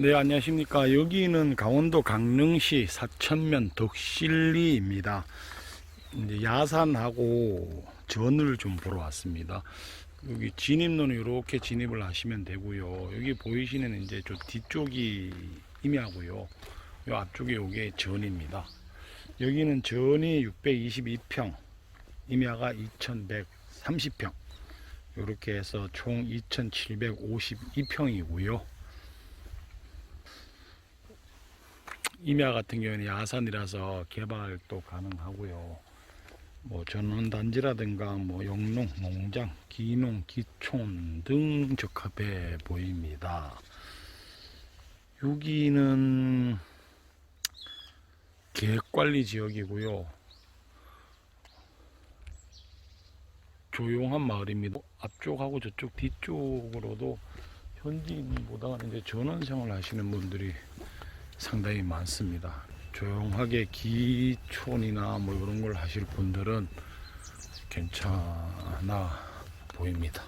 네, 안녕하십니까. 여기는 강원도 강릉시 사천면 덕실리입니다. 이제 야산하고 전을 좀 보러 왔습니다. 여기 진입로는 이렇게 진입을 하시면 되고요. 여기 보이시는 이제 저 뒤쪽이 임야고요. 요 앞쪽에 요게 전입니다. 여기는 전이 622평, 임야가 2130평. 이렇게 해서 총 2752평이고요. 임야 같은 경우는 야산이라서 개발도 가능하고요. 뭐 전원단지라든가 뭐 영농, 농장, 기농, 기촌 등 적합해 보입니다. 여기는 계획관리 지역이고요. 조용한 마을입니다. 앞쪽하고 저쪽 뒤쪽으로도 현지인보다는 이제 전원 생활 하시는 분들이 상당히 많습니다. 조용하게 기촌이나 뭐 이런 걸 하실 분들은 괜찮아 보입니다.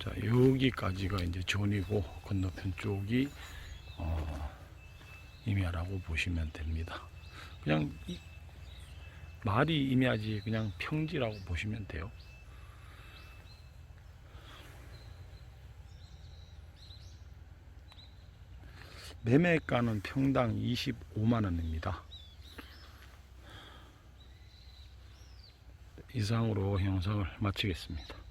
자, 여기까지가 이제 전이고 건너편 쪽이 어, 임야라고 보시면 됩니다. 그냥 이, 말이 임야지 그냥 평지라고 보시면 돼요. 매매가는 평당 25만 원입니다. 이상으로 영상을 마치겠습니다.